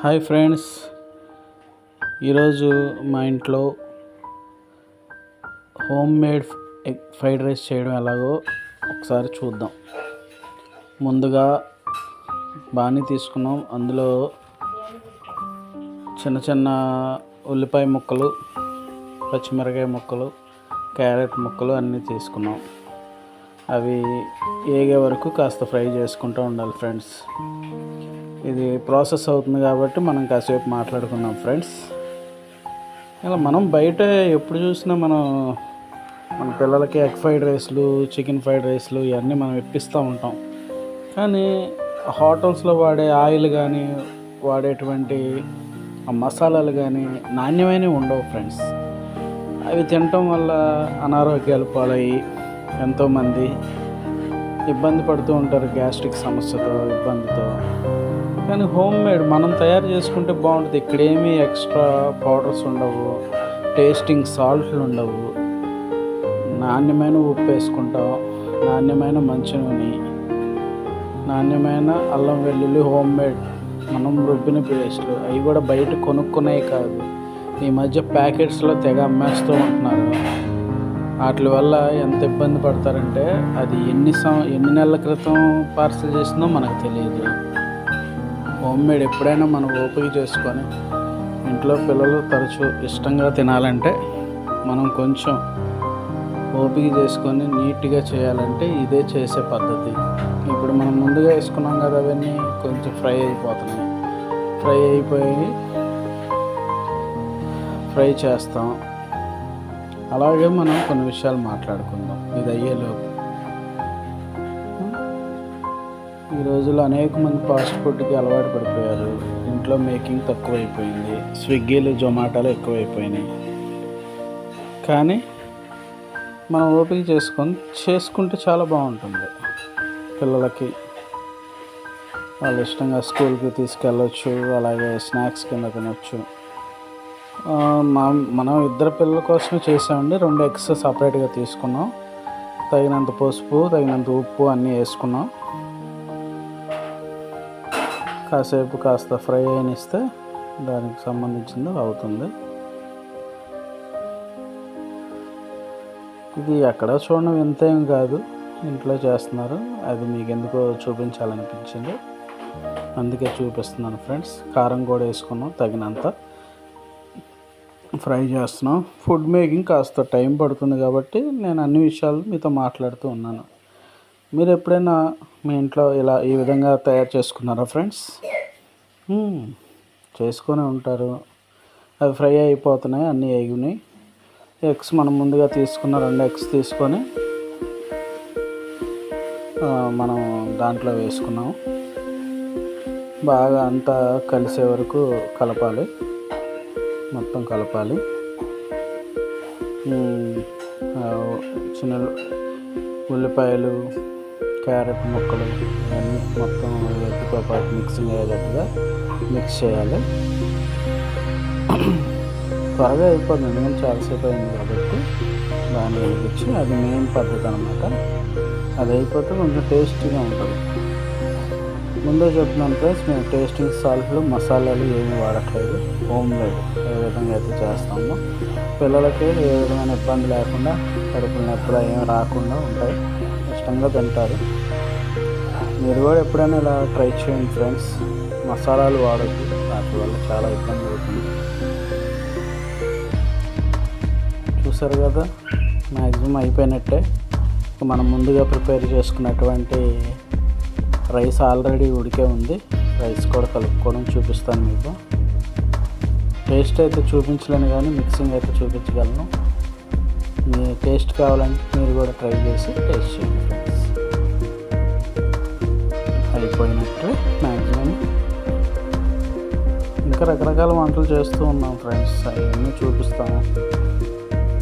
Hi friends. ఈరోజు మా ఇంట్లో home made egg fried rice చేయడం ఎలాగో ఒకసారి చూద్దాం. ముందుగా బాగానే తీసుకున్నాం. అందులో చిన్న చిన్న ఉల్లిపాయ ముక్కలు పచ్చిమిరకాయ ముక్కలు క్యారెట్ ముక్కలు అన్నీ తీసుకున్నాం. అవి ఏగే వరకు కాస్త ఫ్రై చేసుకుంటూ ఉండాలి ఫ్రెండ్స్. ఇది ప్రాసెస్ అవుతుంది కాబట్టి మనం కాసేపు మాట్లాడుకుందాం ఫ్రెండ్స్. ఇలా మనం బయట ఎప్పుడు చూసినా మనం మన పిల్లలకి ఎగ్ ఫ్రైడ్ రైస్లు చికెన్ ఫ్రైడ్ రైస్లు ఇవన్నీ మనం ఇప్పిస్తూ ఉంటాం. కానీ హోటల్స్లో వాడే ఆయిల్ కానీ వాడేటువంటి ఆ మసాలాలు కానీ నాణ్యమైనవి ఉండవు ఫ్రెండ్స్. అవి తినటం వల్ల అనారోగ్యాలు పాలయ్యి ఎంతోమంది ఇబ్బంది పడుతూ ఉంటారు గ్యాస్ట్రిక్ సమస్యతో ఇబ్బందితో. కానీ హోమ్ మేడ్ మనం తయారు చేసుకుంటే బాగుంటుంది. ఇక్కడేమీ ఎక్స్ట్రా పౌడర్స్ ఉండవు టేస్టింగ్ సాల్ట్లు ఉండవు. నాణ్యమైన ఉప్పు వేసుకుంటాం నాణ్యమైన మంచి నూనె నాణ్యమైన అల్లం వెల్లుల్లి హోమ్ మేడ్. మనం రుబ్బిన పేస్ట్లు అవి కూడా బయట కొనుక్కునేవి కాదు. ఈ మధ్య ప్యాకెట్స్లో తెగ అమ్మేస్తూ ఉంటున్నారు. వాటి వల్ల ఎంత ఇబ్బంది పడతారంటే అది ఎన్ని సం ఎన్ని నెలల క్రితం పార్సల్ చేసిందో మనకు తెలియదు. హోమ్ మేడ్ ఎప్పుడైనా మనం ఓపిక చేసుకొని ఇంట్లో పిల్లలు తరచూ ఇష్టంగా తినాలంటే మనం కొంచెం ఓపిక చేసుకొని నీట్గా చేయాలంటే ఇదే చేసే పద్ధతి. ఇప్పుడు మనం ముందుగా వేసుకున్నాం కదా అవన్నీ కొంచెం ఫ్రై అయిపోతున్నాయి. ఫ్రై అయిపోయి ఫ్రై చేస్తాం. అలాగే మనం కొన్ని విషయాలు మాట్లాడుకుందాం. ఇది అయ్యేలోపు ఈ రోజుల్లో అనేక మంది ఫాస్ట్ ఫుడ్కి అలవాటు పడిపోయారు. ఇంట్లో మేకింగ్ తక్కువైపోయింది. స్విగ్గీలు జొమాటోలు ఎక్కువైపోయినాయి. కానీ మనం ఓపిక చేసుకొని చేసుకుంటే చాలా బాగుంటుంది. పిల్లలకి వాళ్ళు ఇష్టంగా స్కూల్కి తీసుకెళ్ళొచ్చు అలాగే స్నాక్స్ కింద తినొచ్చు. మనం మనం ఇద్దరు పిల్లల కోసమే చేసామండి. రెండు ఎగ్స్ సపరేట్గా తీసుకున్నాం. తగినంత పసుపు తగినంత ఉప్పు అన్నీ వేసుకున్నాం. కాసేపు కాస్త ఫ్రై అయినిస్తే దానికి సంబంధించింది అవుతుంది. ఇది ఎక్కడ చూడడం వింతేం కాదు. ఇంట్లో చేస్తున్నారు. అది మీకు ఎందుకో చూపించాలనిపించింది. అందుకే చూపిస్తున్నాను ఫ్రెండ్స్. కారం కూడా వేసుకున్నాం తగినంత. ఫ్రై చేస్తున్నాం. ఫుడ్ మేకింగ్ కాస్త టైం పడుతుంది కాబట్టి నేను అన్ని విషయాలు మీతో మాట్లాడుతూ ఉన్నాను. మీరు ఎప్పుడైనా మీ ఇంట్లో ఇలా ఈ విధంగా తయారు చేసుకున్నారా ఫ్రెండ్స్? చేసుకునే చేసుకొని ఉంటారు. అవి ఫ్రై అయిపోతున్నాయి అన్నీ ఎగినాయి ఎగ్స్ మనం ముందుగా తీసుకున్న రెండు ఎగ్స్ తీసుకొని మనం దాంట్లో వేసుకున్నాం బాగా అంతా కలిసే వరకు కలపాలి. మొత్తం కలపాలి. చిన్న ఉల్లిపాయలు క్యారెట్ ముక్కలు అన్నీ మొత్తం ఎగ్తో పాటు మిక్సింగ్ అయ్యేటట్టుగా మిక్స్ చేయాలి. త్వరగా అయిపోతుంది. ఎందుకంటే చాలాసేపు అయింది కాబట్టి దాన్ని వెలిగించి అది మెయిన్ పద్ధతి అనమాట అది అయిపోతే కొంచెం టేస్టీగా ఉంటుంది. ముందే చెప్తున్నాను ఫ్రెండ్స్ మేము టేస్టింగ్ సాల్ట్లు మసాలాలు ఏమీ వాడట్లేదు. హోమ్ మేడ్ ఏ విధంగా అయితే చేస్తామో పిల్లలకి ఏ విధమైన ఇబ్బంది లేకుండా కడుపు నొప్పులు ఏమి రాకుండా ఉంటాయి. ఇష్టంగా తింటారు. మీరు కూడా ఎప్పుడైనా ఇలా ట్రై చేయండి ఫ్రెండ్స్. మసాలాలు వాడద్దు. వాటి వల్ల చాలా ఇబ్బంది అవుతుంది. చూసారు కదా? మ్యాక్సిమం అయిపోయినట్టే. మనం ముందుగా ప్రిపేర్ చేసుకున్నటువంటి రైస్ ఆల్రెడీ ఉడికే ఉంది. రైస్ కూడా కలుపుకోవడం చూపిస్తాను మీకు. టేస్ట్ అయితే చూపించలేను కానీ మిక్సింగ్ అయితే చూపించగలను. మీ టేస్ట్ కావాలంటే మీరు కూడా ట్రై చేసి టేస్ట్ చేయండి ఫ్రెండ్స్. అయిపోయినట్టు మ్యాక్సిమం ఇంకా రకరకాల వంటలు చేస్తూ ఉన్నాం ఫ్రెండ్స్. అవన్నీ చూపిస్తాము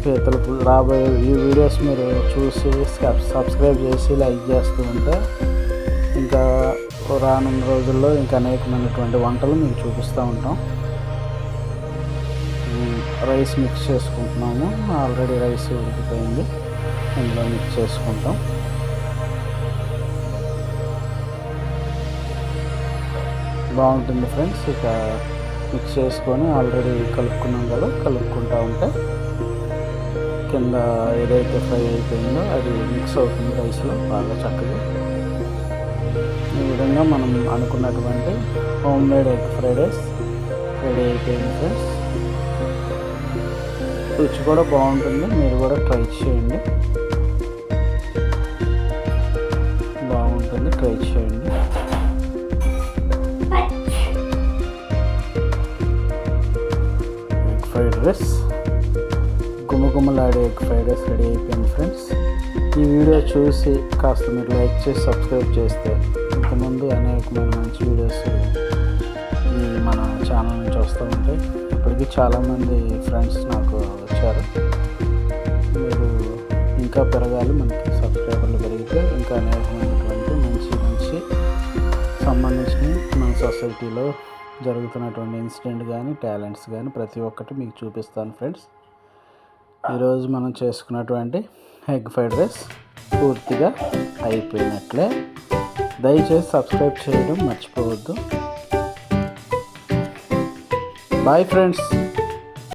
పీతల రాబోయే ఈ వీడియోస్ మీరు చూసి సబ్స్క్రైబ్ చేసి లైక్ చేస్తూ ఉంటే ఇంకా రానున్న రోజుల్లో ఇంకా అనేకమైనటువంటి వంటలు మీకు చూపిస్తూ ఉంటాం. రైస్ మిక్స్ చేసుకుంటున్నాము. ఆల్రెడీ రైస్ ఉడికిపోయింది. ఇందులో మిక్స్ చేసుకుంటాం. బాగుంటుంది ఫ్రెండ్స్. ఇక మిక్స్ చేసుకొని ఆల్రెడీ కలుపుకున్నాం కదా కలుపుకుంటా ఉంటే కింద ఏదైతే ఫ్రై అయిపోయిందో అది మిక్స్ అవుతుంది రైస్లో. బాగా చక్కగా ఈ విధంగా మనం అనుకున్నటువంటి home made egg fried rice ready అయిపోయింది ఫ్రెండ్స్. రుచి కూడా బాగుంటుంది మీరు కూడా ట్రై చేయండి. బాగుంటుంది ట్రై చేయండి. Egg fried rice. గుమగుమలాడే ఎగ్ ఫ్రైడ్ రైస్ రెడీ అయిపోయింది ఫ్రెండ్స్. ఈ వీడియో చూసి కాస్త మీరు లైక్ చేసి సబ్స్క్రైబ్ చేస్తే ఇంతకుముందు అనేకమైన మంచి వీడియోస్ మన ఛానల్ నుంచి వస్తూ ఉంటాయి. ఇప్పటికీ చాలామంది ఫ్రెండ్స్ నాకు వచ్చారు. మీరు ఇంకా పెరగాలి మనకి సబ్స్క్రైబర్లు పెరిగితే ఇంకా అనేకమైనటువంటి మంచి మంచి సంబంధించిన మన సొసైటీలో జరుగుతున్నటువంటి ఇన్సిడెంట్ కానీ టాలెంట్స్ కానీ ప్రతి ఒక్కటి మీకు చూపిస్తాను ఫ్రెండ్స్ ఈరోజు మనం చేసుకున్నటువంటి ఎగ్ ఫ్రైడ్ రైస్ పూర్తిగా అయిపోయినట్లే. దయచేసి సబ్స్క్రైబ్ చేయడం మర్చిపోవద్దు. Bye friends